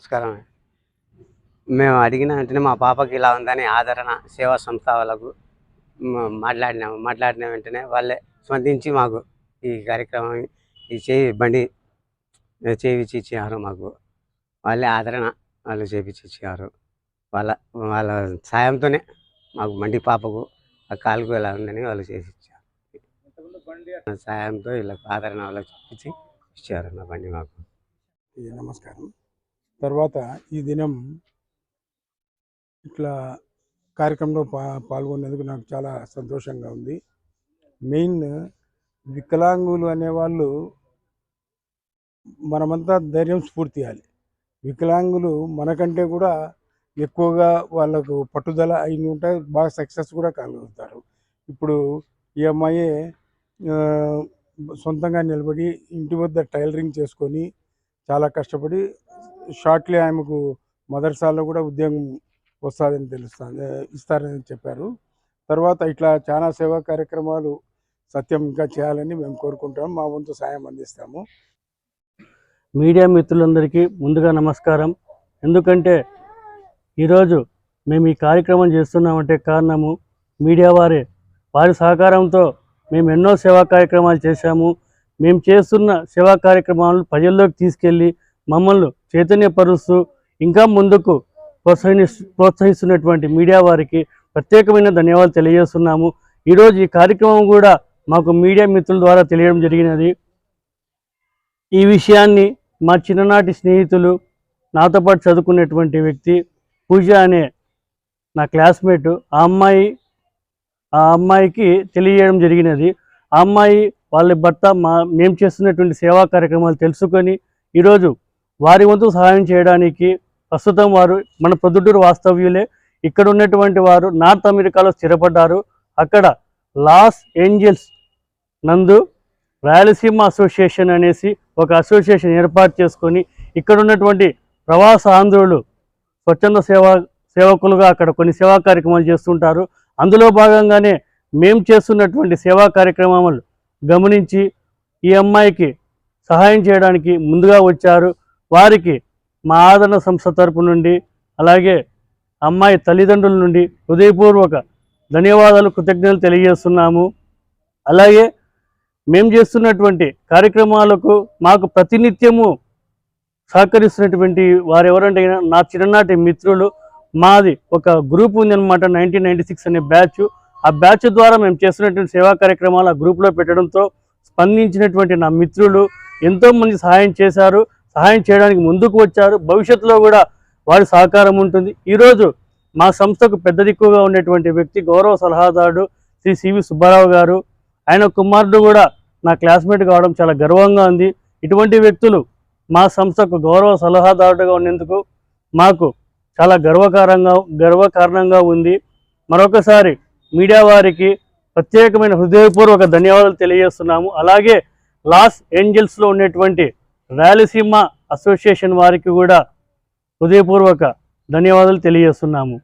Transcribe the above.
నమస్కారం. మేము అడిగిన వెంటనే మా పాపకి ఇలా ఉందని ఆదరణ సేవా సంస్థ వాళ్ళకు మాట్లాడినాము మాట్లాడిన వెంటనే వాళ్ళే స్పందించి మాకు ఈ కార్యక్రమం ఈ చేయి బండి చేయించి ఇచ్చారు మాకు. వాళ్ళే ఆదరణ వాళ్ళు చేయించి ఇచ్చారు వాళ్ళ వాళ్ళ సాయంతోనే మాకు బండి పాపకు ఆ కాలుకు ఇలా ఉందని వాళ్ళు చేసి ఇచ్చారు సాయంతో ఇలా ఆదరణ వాళ్ళకి చూపించి ఇచ్చారు నా బండి మాకు. నమస్కారం. తర్వాత ఈ దినం ఇట్లా కార్యక్రమంలో పా పాల్గొనేందుకు నాకు చాలా సంతోషంగా ఉంది. మెయిన్ వికలాంగులు అనేవాళ్ళు మనమంతా ధైర్యం స్ఫూర్తి ఇవ్వాలి వికలాంగులు మనకంటే కూడా ఎక్కువగా వాళ్ళకు పట్టుదల అయిన ఉంటే బాగా సక్సెస్ కూడా కలుగుతారు. ఇప్పుడు ఈ అమ్మాయి సొంతంగా నిలబడి ఇంటి వద్ద టైలరింగ్ చేసుకొని చాలా కష్టపడి షార్ట్లీ ఆమెకు మదర్సాలో కూడా ఉద్యోగం వస్తుందని తెలుస్తుంది ఇస్తారని చెప్పారు. తర్వాత ఇట్లా చాలా సేవా కార్యక్రమాలు సత్యం ఇంకా చేయాలని మేము కోరుకుంటాం మా వంతు సాయం అందిస్తాము. మీడియా మిత్రులందరికీ ముందుగా నమస్కారం. ఎందుకంటే ఈరోజు మేము ఈ కార్యక్రమం చేస్తున్నామంటే కారణము మీడియా వారే. వారి సహకారంతో మేము ఎన్నో సేవా కార్యక్రమాలు చేశాము. మేము చేస్తున్న సేవా కార్యక్రమాలను ప్రజల్లోకి తీసుకెళ్ళి మమ్మల్ని చైతన్యపరుస్తూ ఇంకా ముందుకు ప్రోత్సహి ప్రోత్సహిస్తున్నటువంటి మీడియా వారికి ప్రత్యేకమైన ధన్యవాదాలు తెలియజేస్తున్నాము. ఈరోజు ఈ కార్యక్రమం కూడా మాకు మీడియా మిత్రుల ద్వారా తెలియడం జరిగినది. ఈ విషయాన్ని మా చిన్ననాటి స్నేహితులు నాతో పాటు చదువుకునేటువంటి వ్యక్తి పూజ అనే నా క్లాస్మేట్ ఆ అమ్మాయి ఆ అమ్మాయికి తెలియజేయడం జరిగినది. ఆ అమ్మాయి వాళ్ళ భర్త మా మేము చేస్తున్నటువంటి సేవా కార్యక్రమాలు తెలుసుకొని ఈరోజు వారి వంతు సహాయం చేయడానికి ప్రస్తుతం వారు మన ప్రొద్దుటూరు వాస్తవ్యులే. ఇక్కడ ఉన్నటువంటి వారు నార్త్ అమెరికాలో స్థిరపడ్డారు. అక్కడ లాస్ ఏంజల్స్ నందు రాయలసీమ అసోసియేషన్ అనేసి ఒక అసోసియేషన్ ఏర్పాటు చేసుకొని ఇక్కడ ఉన్నటువంటి ప్రవాస ఆంధ్రులు స్వచ్ఛంద సేవా సేవకులుగా అక్కడ కొన్ని సేవా కార్యక్రమాలు చేస్తుంటారు. అందులో భాగంగానే మేము చేస్తున్నటువంటి సేవా కార్యక్రమాలు గమనించి ఈ అమ్మాయికి సహాయం చేయడానికి ముందుగా వచ్చారు. వారికి మా ఆదరణ సంస్థ తరపు నుండి అలాగే అమ్మాయి తల్లిదండ్రుల నుండి హృదయపూర్వక ధన్యవాదాలు కృతజ్ఞతలు తెలియజేస్తున్నాము. అలాగే మేము చేస్తున్నటువంటి కార్యక్రమాలకు మాకు ప్రతినిత్యము సహకరిస్తున్నటువంటి వారు ఎవరంటే నా చిన్ననాటి మిత్రులు. మాది ఒక గ్రూప్ ఉందన్నమాట నైన్టీన్ నైన్టీ సిక్స్ అనే బ్యాచ్. ఆ బ్యాచ్ ద్వారా మేము చేస్తున్నటువంటి సేవా కార్యక్రమాలు ఆ గ్రూప్లో పెట్టడంతో స్పందించినటువంటి నా మిత్రులు ఎంతోమంది సహాయం చేశారు. సహాయం చేయడానికి ముందుకు వచ్చారు. భవిష్యత్తులో కూడా వారి సహకారం ఉంటుంది. ఈరోజు మా సంస్థకు పెద్ద దిక్కుగా ఉన్నటువంటి వ్యక్తి గౌరవ సలహాదారుడు శ్రీ సివి సుబ్బారావు గారు. ఆయన కుమారుడు కూడా నా క్లాస్మేట్ కావడం చాలా గర్వంగా ఉంది. ఇటువంటి వ్యక్తులు మా సంస్థకు గౌరవ సలహాదారుడుగా ఉన్నందుకు మాకు చాలా గర్వకారంగా గర్వకారణంగా ఉంది. మరొకసారి మీడియా వారికి ప్రత్యేకమైన హృదయపూర్వక ధన్యవాదాలు తెలియజేస్తున్నాము. అలాగే లాస్ ఏంజల్స్లో ఉన్నటువంటి రాయలసీమ అసోసియేషన్ వారికి కూడా హృదయపూర్వక ధన్యవాదాలు తెలియజేస్తున్నాము.